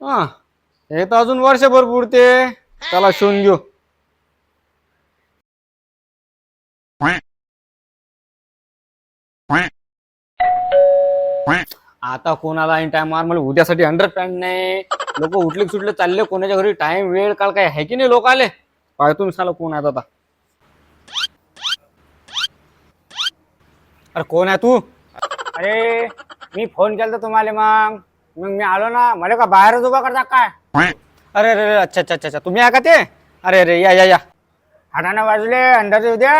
हा हे तर अजून वर्षभर पुरते त्याला शिवून घेऊ. आता कोणाला ऐन टाइम मला उद्यासाठी हंड्रेड पॅन्ट नाही. लोक उठले सुटले चालले कोणाच्या घरी टाइम वेळ काल काय आहे की नाही लोक आले? पाय तुम्ही साला कोण आहेत आता. अरे कोण आहे तू? अरे मी फोन केला तुम्हाला मग. मग मी आलो ना मला का बाहेरच उभा करता काय? अरे अरे अरे, अच्छा अच्छा अच्छा अच्छा तुम्ही आहे का ते? अरे अरे या या या. हाडानं वाजले अंडर उद्या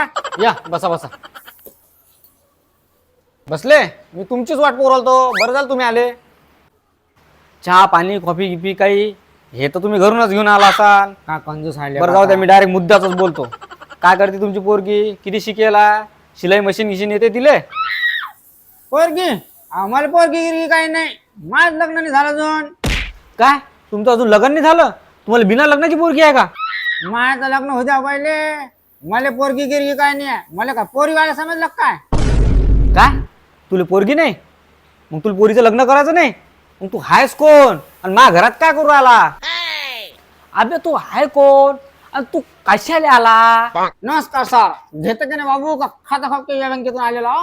या बसा बसा. बसले? मी तुमचीच वाट पोरवतो बरं झालं तुम्ही आले. चहा पाणी कॉफी गिफी काही? हे तर तुम्ही घरूनच घेऊन आला असाल. का कंजूस आले बरं जाऊ द्या मी डायरेक्ट मुद्द्याच बोलतो. काय करते तुमची पोरगी? किती शिकेला? शिलाई मशीन गिशीन येते तिले? पोरगी? आम्हाला पोरगी गिरगी काही नाही. माझ लग्न नाही झालं अजून. काय? तुमचं अजून लग्न नाही झालं? तुम्हाला बिना लग्नाची पोरगी आहे का? माझं लग्न होत्या पहिले. मला पोरगी गिरगी काय नाही. आहे. मला का पोरी वाला समजलं का काय? काय? तुला पोरगी नाही? मग तुला पोरीचं लग्न करायचं नाही? मग तू हायस कोण? आणि माझ्या घरात काय करू आला अबे तू हाय कोण? आणि तू कशाला आला? नमस्कार सर घेतं की नाही बाबू? का खाता फक्त या बँकेतून आलेलो.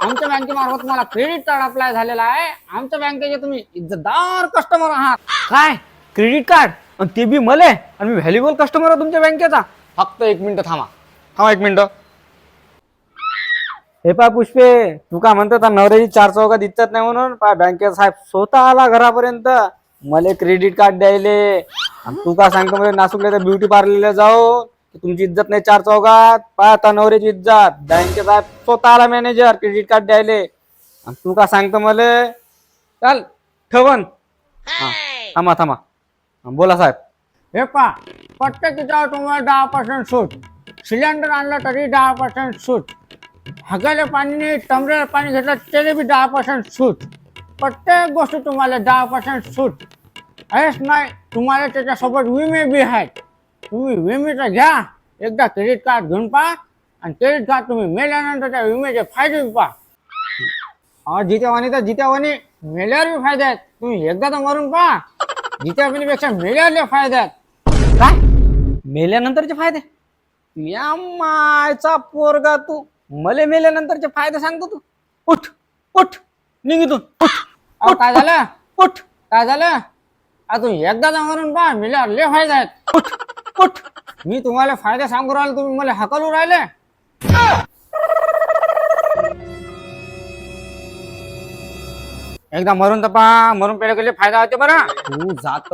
आमच्या बँकेमार्फत तुम्हाला क्रेडिट कार्ड अप्लाय झालेला आहे. आमच्या बँकेचे तुम्ही इज्जतदार कस्टमर आहात. काय? क्रेडिट कार्ड आणि ते बी मले? आणि मी व्हॅल्युएबल कस्टमर आहे तुमच्या बँकेचा. फक्त एक मिनिट थांबा. थांबा एक मिनिट. हे पा पुष्पे तू का म्हणतो त्या नवऱ्याची चार चौकात इच्छत नाही म्हणून? पा बँकेत साहेब स्वतः आला घरापर्यंत. मले क्रेडिट कार्ड द्यायले. आणि तू का सांगतो म्हणजे नाशिकला त्या ब्युटी पार्लरला जाऊ. तुमची इज्जत नाही चार चौघात. पाहता नवऱ्याची इज्जत. बँके साहेब स्वतः आला मॅनेजर क्रेडिट कार्ड द्यायले. आणि तू का सांगतो मले? चाल ठेवन. हा थांबा थांबा. हा, बोला साहेब. हे पा प्रत्येकीच्यावर तुम्हाला दहा पर्सेंट सूट. सिलेंडर आणलं तरी दहा पर्सेंट सूट. हगायला पाणी नाही टमऱ्याला पाणी घेतलं तरी बी दहा पर्सेंट सूट. प्रत्येक गोष्ट तुम्हाला दहा पर्सेंट सूट. हेच नाही तुम्हाला त्याच्यासोबत विमे बी आहेत. तुम्ही विमेचा घ्या एकदा क्रेडिट कार्ड घेऊन पहा आणि क्रेडिट कार्ड तुम्ही मेल्यानंतर त्या विम्याचे फायदे बी पहा. अहो जित्यावानी तर जित्यावानी मेल्यावर बी फायदे आहेत. तुम्ही एकदा तर मरून पहा. जित्यावानीपेक्षा मेल्यावरले फायदे आहेत. काय? मेल्यानंतरचे फायदे? या मायचा पोरगा तू. मले मेल्यानंतरचे फायदे सांगतो तू. उठ उठ निघितून उठ अहो, काय झालं? उठ. काय झालं? अजून एकदा तर मरून पहा. मेल्यावर लय फायदे आहेत. उठ उठ. मी तुम्हाला फायदे सांगू राहिले तुम्ही मला हकलू राहिले? एकदा मरून तर पहा मरून पेले गेले फायदा होते बरं. तू जात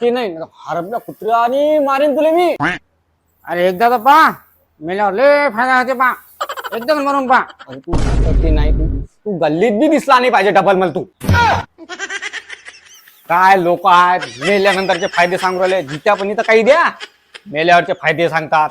की नाही? हरपल्या कुत्र्या आणि मारीन तुले मी. अरे एकदा तर पहा मेल्यावर लय फायदा होते पहा. एकदा तर मरून पहा. अरे तू जात की नाही तू? तू गल्लीत बी दिसला नाही पाहिजे डबल मला तू. काय लोक आहेत मेल्यानंतरचे फायदे सांगू राहिले जित्या पण इथं काही द्या. मेल्यावरचे फायदे सांगतात.